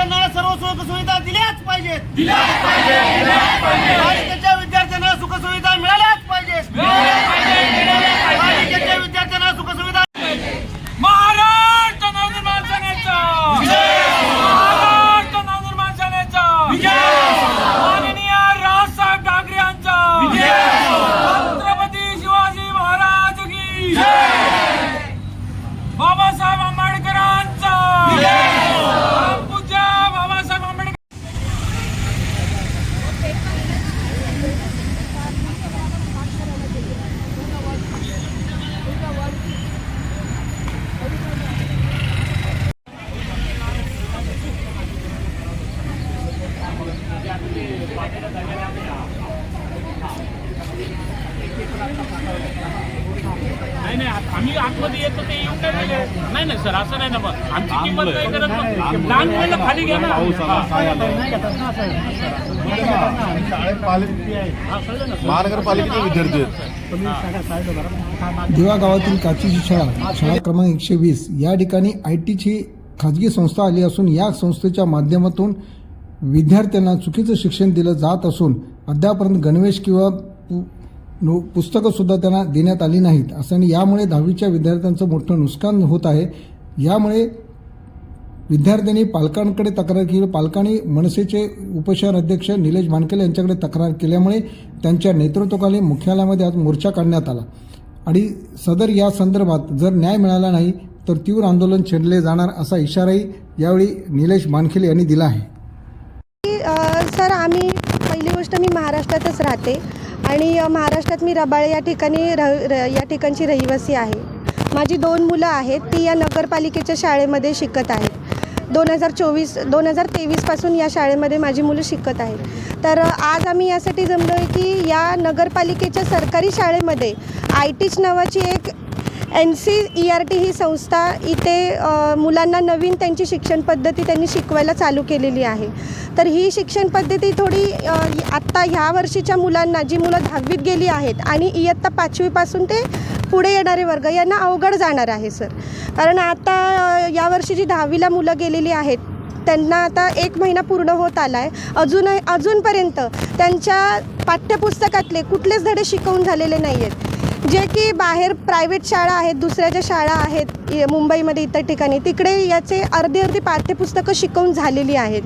विद्यार्थ्यांना सर्व सुख सुविधा दिल्याच पाहिजेत पालिकेच्या विद्यार्थ्यांना सुखसुविधा मिळाल्याच पाहिजेत पालिकेच्या विद्यार्थ्यांना सुखसुविधा महाराष्ट्र नवनिर्माण सेनेचा महाराष्ट्र नवनिर्माण सेनेचा माननीय राजसाहेब ठाकरे यांचा छत्रपती शिवाजी महाराज की बाबासाहेब आंबेडकरांचा पूज्य बाबासाहेब आंबेडकर नाही नाही आत- आम्ही आतमध्ये येतो ते येऊन नाही नाही नाही सर असं नाही ना मग आमची किंमत नाही. करत मग. लहान मुलांना खाली घ्या ना. हा. महानगरपालिकेचे विद्यार्थी आहेत. दिवा गावातील काचीची शाळा शाळा क्रमांक एकशे वीस. या ठिकाणी आय टीची खाजगी संस्था आली असून या संस्थेच्या माध्यमातून विद्यार्थ्यांना चुकीचं शिक्षण दिलं जात असून अद्यापर्यंत गणवेश किंवा पुस्तकंसुद्धा नो- त्यांना देण्यात आली नाहीत. असं आणि यामुळे दहावीच्या विद्यार्थ्यांचं मोठं नुकसान होत आहे. यामुळे विद्यार्थ्यांनी पालकांकडे तक्रार केली. पालकांनी मनसेचे उपशहर अध्यक्ष निलेश मानकेले यांच्याकडे तक्रार केल्यामुळे त्यांच्या नेतृत्वाखाली मुख्यालयामध्ये आज मोर्चा काढण्यात आला. आणि सदर या संदर्भात जर न्याय मिळाला नाही तर तीव्र आंदोलन छेडले जाणार असा इशाराही यावेळी निलेश मानखेले यांनी दिला आहे. सर आम्ही पहिली गोष्ट मी महाराष्ट्रातच राहते. आणि महाराष्ट्रात मी रबाळे या ठिकाणी रह र- या ठिकाणची रहिवासी आहे. माझी दोन मुलं आहेत ती या नगरपालिकेच्या शाळेमध्ये शिकत आहेत. दोन हजार चोवीस दोन हजार तेवीसपासून या शाळेमध्ये माझी मुलं शिकत आहेत. तर आज आम्ही यासाठी जमलो आहे की या नगरपालिकेच्या सरकारी शाळेमध्ये आय टीच नावाची एक N C E R T ही संस्था इथे मुलांना नवीन त्यांची शिक्षण पद्धती त्यांनी शिकवायला चालू केलेली आहे. तर ही शिक्षण पद्धती थोडी आत्ता ह्या वर्षीच्या मुलांना जी मुलं दहावीत गेली आहेत आणि इयत्ता पाचवीपासून ते पुढे येणारे वर्ग यांना अवघड जाणार आहे सर. कारण आता यावर्षी जी दहावीला मुलं गेलेली आहेत त्यांना आता एक महिना पूर्ण होत आला आहे अजून अजूनपर्यंत त्यांच्या पाठ्यपुस्तकातले कुठलेच धडे शिकवून झालेले नाही आहेत जे की बाहेर प्रायव्हेट शाळा आहेत दुसऱ्या ज्या शाळा आहेत मुंबईमध्ये इतर ठिकाणी तिकडे याचे अर्धी अर्धी पाठ्यपुस्तकं शिकवून झालेली आहेत.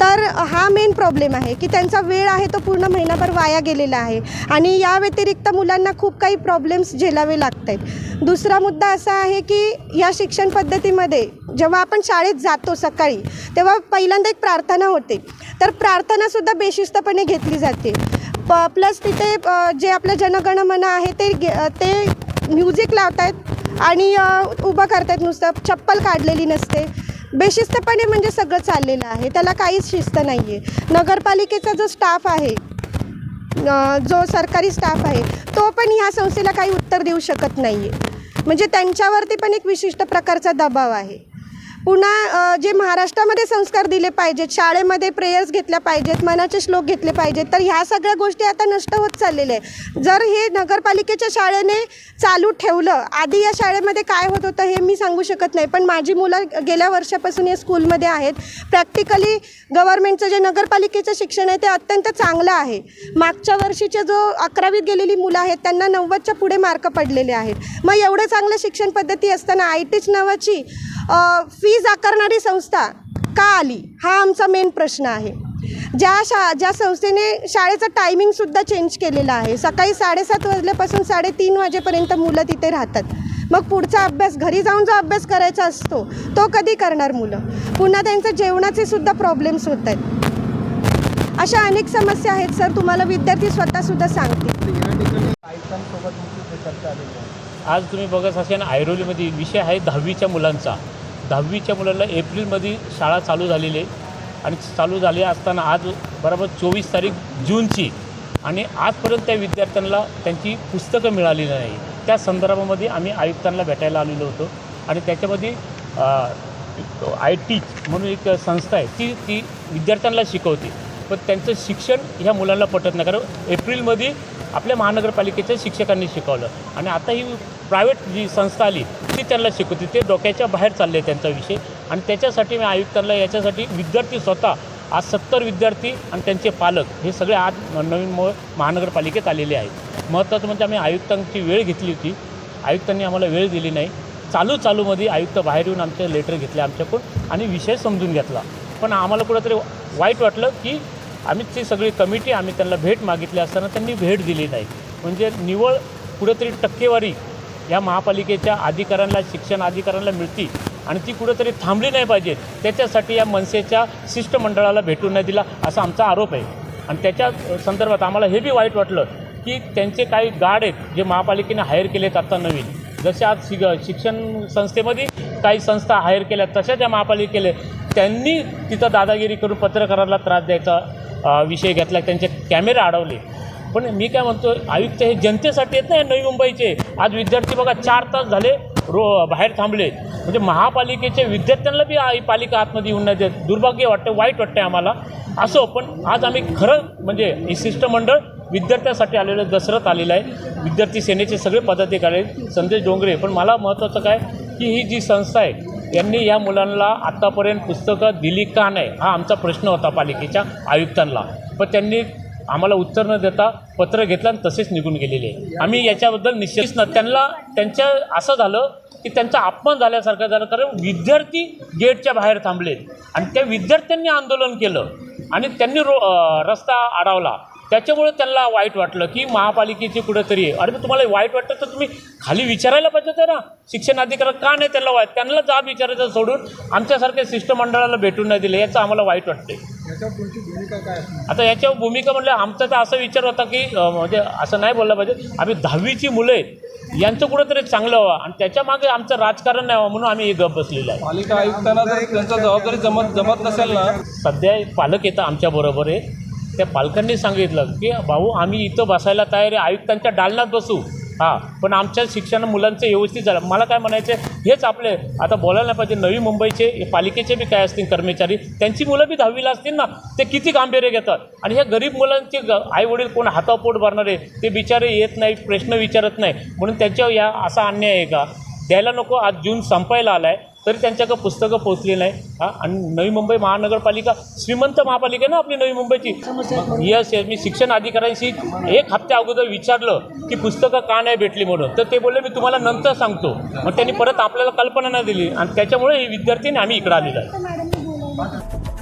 तर हा मेन प्रॉब्लेम आहे की त्यांचा वेळ आहे तो पूर्ण महिनाभर वाया गेलेला आहे. आणि या व्यतिरिक्त मुलांना खूप काही प्रॉब्लेम्स झेलावे लागत आहेत. दुसरा मुद्दा असा आहे की या शिक्षण पद्धतीमध्ये जेव्हा आपण शाळेत जातो सकाळी तेव्हा पहिल्यांदा एक प्रार्थना होते. तर प्रार्थनासुद्धा बेशिस्तपणे घेतली जाते. प प्लस तिथे जे आपलं जनगणमन आहे ते गे- ते म्युझिक लावत आहेत आणि उभं करतायत नुसतं. चप्पल काढलेली नसते. बेशिस्तपणे म्हणजे सगळं चाललेलं आहे. त्याला काहीच शिस्त नाही आहे नगरपालिकेचा जो स्टाफ आहे जो सरकारी स्टाफ आहे तो पण ह्या संस्थेला काही उत्तर देऊ शकत नाही आहे म्हणजे त्यांच्यावरती पण एक विशिष्ट प्रकारचा दबाव आहे. पुन्हा जे महाराष्ट्रामध्ये संस्कार दिले पाहिजेत शाळेमध्ये प्रेयर्स घेतल्या पाहिजेत मनाचे श्लोक घेतले पाहिजेत तर ह्या सगळ्या गोष्टी आता नष्ट होत चाललेल्या आहेत. जर हे नगरपालिकेच्या शाळेने चालू ठेवलं आधी या शाळेमध्ये काय होत होतं हे मी सांगू शकत नाही पण माझी मुलं गेल्या वर्षापासून या स्कूलमध्ये आहेत. प्रॅक्टिकली गव्हर्नमेंटचं जे नगरपालिकेचं शिक्षण आहे ते अत्यंत चांगलं आहे. मागच्या वर्षीचे जो अकरावीत गेलेली मुलं आहेत त्यांना नव्वदच्या पुढे मार्क पडलेले आहेत. मग एवढं चांगलं शिक्षण पद्धती असताना आय टीच नावाची फीज आकारणारी संस्था का आली? हा आमचा मेन प्रश्न आहे. ज्या शा ज्या संस्थेने शाळेचं टायमिंगसुद्धा चेंज केलेलं आहे. सकाळी साडेसात वाजल्यापासून साडेतीन वाजेपर्यंत मुलं तिथे राहतात. मग पुढचा अभ्यास घरी जाऊन जो अभ्यास करायचा असतो तो कधी करणार मुलं? पुन्हा त्यांचं जेवणाचे सुद्धा प्रॉब्लेम्स होत आहेत. अशा अनेक समस्या आहेत सर. तुम्हाला विद्यार्थी स्वतःसुद्धा सांगतील. आज तुम्ही बघत असेल ऐरोलीमध्ये विषय आहे दहावीच्या मुलांचा. दहावीच्या मुलांना एप्रिलमध्ये शाळा चालू झालेली आहे. आणि चालू झाली असताना आज बरोबर चोवीस तारीख जूनची. आणि आजपर्यंत त्या विद्यार्थ्यांना त्यांची पुस्तकं मिळाली नाही. त्या संदर्भामध्ये आम्ही आयुक्तांना भेटायला आलेलो होतो. आणि त्याच्यामध्ये आय टी म्हणून एक संस्था आहे ती ती विद्यार्थ्यांना शिकवते. पण त्यांचं शिक्षण ह्या मुलांना पटत नाही. कारण एप्रिलमध्ये आपल्या महानगरपालिकेच्या शिक्षकांनी शिकवलं. आणि आता ही प्रायव्हेट जी संस्था आली ती त्यांना शिकवते. ते डोक्याच्या बाहेर चालले त्यांचा विषय. आणि त्याच्यासाठी मी आयुक्तांना याच्यासाठी विद्यार्थी स्वतः आज सत्तर विद्यार्थी आणि त्यांचे पालक हे सगळे आज नवीन म महानगरपालिकेत आलेले आहेत. महत्त्वाचं म्हणजे आम्ही आयुक्तांची वेळ घेतली होती. आयुक्तांनी आम्हाला वेळ दिली नाही. चालू चालूमध्ये आयुक्त बाहेर येऊन आमचे लेटर घेतले आमच्याकडून आणि विषय समजून घेतला. पण आम्हाला कुठंतरी वाईट वाटलं की आम्ही ती सगळी कमिटी आम्ही त्यांना भेट मागितली असताना त्यांनी भेट दिली नाही. म्हणजे निवळ कुठंतरी टक्केवारी या महापालिकेच्या अधिकाऱ्यांना शिक्षण अधिकाऱ्यांना मिळती आणि ती कुठेतरी थांबली नाही पाहिजे. त्याच्यासाठी या मनसेच्या शिष्टमंडळाला भेटू नाही दिला असा आमचा आरोप आहे. आणि त्याच्या संदर्भात आम्हाला हे बी वाईट वाटलं की त्यांचे काही गार्ड आहेत जे महापालिकेने हायर केलेत आत्ता नवीन. जसे आज शिग शिक्षण संस्थेमध्ये काही संस्था हायर केल्या तशा ज्या महापालिकेले त्यांनी तिथं दादागिरी करून पत्रकाराला त्रास द्यायचा विषय घेतला त्यांचे कॅमेरे अडवले. पण मी काय म्हणतो आयुक्त हे जनतेसाठी येत नाही नवी मुंबईचे. आज विद्यार्थी बघा चार तास झाले रो बाहेर थांबले म्हणजे महापालिकेच्या विद्यार्थ्यांना बी आई पालिका आतमध्ये येऊन नाही देत. दुर्भाग्य वाटतं वाईट वाटतं आम्हाला. असो पण आज आम्ही खरं म्हणजे हे शिष्टमंडळ विद्यार्थ्यासाठी आलेलं दसरत आलेलं आहे. विद्यार्थी सेनेचे सगळे पदाधिकारी आहेत. संदेश डोंगरे पण मला महत्त्वाचं काय की ही जी संस्था आहे यांनी या मुलांना आत्तापर्यंत पुस्तकं दिली का नाही हा आमचा प्रश्न होता पालिकेच्या आयुक्तांना. पण त्यांनी आम्हाला उत्तर न देता पत्र घेतलं आणि तसेच निघून गेलेले. आम्ही याच्याबद्दल निश्चित न त्यांना त्यांच्या असं झालं की त्यांचा अपमान झाल्यासारखं झालं. कारण विद्यार्थी गेटच्या बाहेर थांबले आणि त्या विद्यार्थ्यांनी आंदोलन केलं. आणि त्यांनी रो रस्ता अडवला त्याच्यामुळे त्यांना वाईट वाटलं की महापालिकेची कुठेतरी आहे. अरे मग तुम्हाला वाईट वाटतं तर तुम्ही खाली विचारायला पाहिजे होतं ना. शिक्षण अधिकारी का नाही त्यांना वाईट? त्यांना जाब विचारायचं सोडून आमच्यासारख्या शिष्टमंडळाला भेटून नाही दिलं. याचं आम्हाला वाईट वाटते आता याच्यावर भूमिका म्हणलं आमचा तर असा विचार होता की म्हणजे असं नाही बोललं पाहिजे. आम्ही दहावीची मुलं आहेत. यांचं कुठंतरी चांगलं व्हावं. आणि त्याच्यामागे आमचं राजकारण नाही व्हावं म्हणून आम्ही हे गप बसलेलं आहे. पालिका आयुक्तांना जर त्यांचा जबाबदारी जमत जमत नसेल ना? सध्या पालक येतं आमच्याबरोबर आहे. त्या पालकांनी सांगितलं की भाऊ आम्ही इथं बसायला तयार आहे. आयुक्तांच्या डालनात बसू. हां पण आमच्या शिक्षण मुलांचं व्यवस्थित झालं. मला काय म्हणायचं आहे, हेच आपले आता बोलायला नाही पाहिजे. नवी मुंबईचे हे पालिकेचे बी काय असतील कर्मचारी त्यांची मुलं बी दहावीला असतील ना ते किती गांभीर्य घेतात. आणि ह्या गरीब मुलांचे आईवडील कोण हातापोट भरणारे ते बिचारे येत नाही प्रश्न विचारत नाही म्हणून त्यांच्यावर या असा अन्याय आहे का? द्यायला नको. आज जून संपायला आला आहे तरी त्यांच्याकडे पुस्तकं पोचली नाही. हां? आणि नवी मुंबई महानगरपालिका श्रीमंत महापालिका ना आपली नवी मुंबईची? यस यस मी शिक्षण अधिकाऱ्यांशी एक हप्त्या अगोदर विचारलं की पुस्तकं का नाही भेटली म्हणून. तर ते बोलले मी तुम्हाला नंतर सांगतो. मग त्यांनी परत आपल्याला कल्पना नाही दिली. आणि त्याच्यामुळे हे विद्यार्थी आम्ही इकडं आलेलो आहे.